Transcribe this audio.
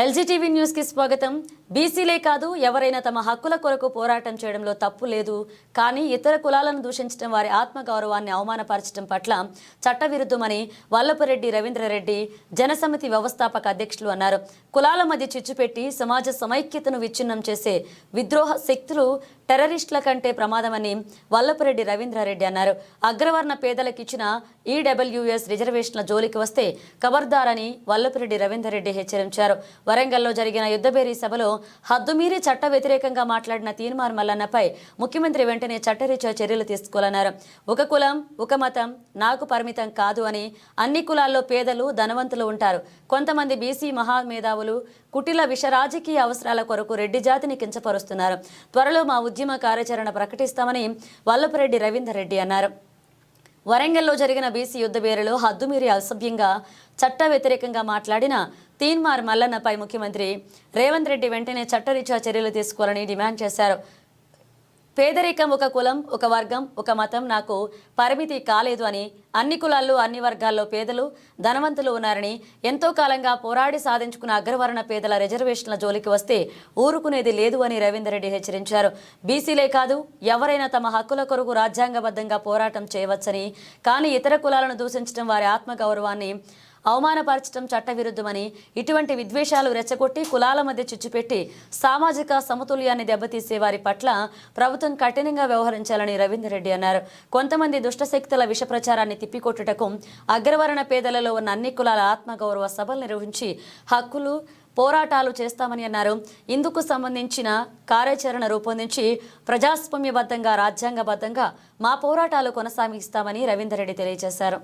ఎల్జీటీవీ న్యూస్కి స్వాగతం. బీసీలే కాదు ఎవరైనా తమ హక్కుల కొరకు పోరాటం చేయడంలో తప్పు లేదు. కానీ ఇతర కులాలను దూషించడం వారి ఆత్మగౌరవాన్ని అవమానపరచడం పట్ల చట్టవిరుద్ధమని వల్లపురెడ్డి రవీంద్రరెడ్డి జనసమితి వ్యవస్థాపక అధ్యక్షులు అన్నారు. కులాల మధ్య చిచ్చుపెట్టి సమాజ సమైక్యతను విచ్ఛిన్నం చేసే విద్రోహ శక్తులు టెర్రరిస్టుల కంటే ప్రమాదమని వల్లపురెడ్డి రవీంద్రారెడ్డి అన్నారు. అగ్రవర్ణ పేదలకు ఇచ్చిన ఈడబ్ల్యూఎస్ రిజర్వేషన్ల జోలికి వస్తే కబర్దారని వల్లపురెడ్డి రవీంద్రారెడ్డి హెచ్చరించారు. వరంగల్లో జరిగిన యుద్ధబేరీ సభలో హద్దుమీరి చట్ట వ్యతిరేకంగా మాట్లాడిన తీన్మార్ మల్లన్నపై ముఖ్యమంత్రి వెంటనే చట్టరీత్యా చర్యలు తీసుకోవాలన్నారు ఒక కులం ఒక మతం నాకు పరిమితం కాదు అని అన్ని కులాల్లో పేదలు ధనవంతులు ఉంటారు. కొంతమంది బీసీ మహామేధావులు కుటిల విష రాజకీయ అవసరాల కొరకు రెడ్డి జాతిని కించపరుస్తున్నారు. త్వరలో మా ఉద్యమ కార్యాచరణ ప్రకటిస్తామని వల్లపరెడ్డి రవీందర్ రెడ్డి అన్నారు. వరంగల్లో జరిగిన బీసీ యుద్ధ బేరులో హద్దుమీరి అసభ్యంగా చట్ట వ్యతిరేకంగా మాట్లాడిన తీన్మార్ మల్లన్నపై ముఖ్యమంత్రి రేవంత్ రెడ్డి వెంటనే చట్టరీత్యా చర్యలు తీసుకోవాలని డిమాండ్ చేశారు. పేదరికం ఒక కులం ఒక వర్గం ఒక మతం నాకు పరిమితి కాలేదు అని అన్ని కులాల్లో అన్ని వర్గాల్లో పేదలు ధనవంతులు ఉన్నారని ఎంతో కాలంగా పోరాడి సాధించుకున్న అగ్రవర్ణ పేదల రిజర్వేషన్ల జోలికి వస్తే ఊరుకునేది లేదు అని రవీందర్ రెడ్డి హెచ్చరించారు. బీసీలే కాదు ఎవరైనా తమ హక్కుల కొరకు రాజ్యాంగబద్ధంగా పోరాటం చేయవచ్చని కానీ ఇతర కులాలను దూషించడం వారి ఆత్మగౌరవాన్ని అవమానపరచడం చట్టవిరుద్ధమని ఇటువంటి విద్వేషాలు రెచ్చగొట్టి కులాల మధ్య చిచ్చుపెట్టి సామాజిక సమతుల్యాన్ని దెబ్బతీసే వారి పట్ల ప్రభుత్వం కఠినంగా వ్యవహరించాలని రవీందర్ రెడ్డి అన్నారు. కొంతమంది దుష్టశక్తుల విష ప్రచారాన్ని తిప్పికొట్టుటకు అగ్రవర్ణ పేదలలో ఉన్న అన్ని కులాల ఆత్మగౌరవ సభలు నిర్వహించి హక్కులు పోరాటాలు చేస్తామని అన్నారు. ఇందుకు సంబంధించిన కార్యాచరణ రూపొందించి ప్రజాస్వామ్యబద్ధంగా రాజ్యాంగబద్ధంగా మా పోరాటాలు కొనసాగిస్తామని రవీందర్ రెడ్డి తెలియజేశారు.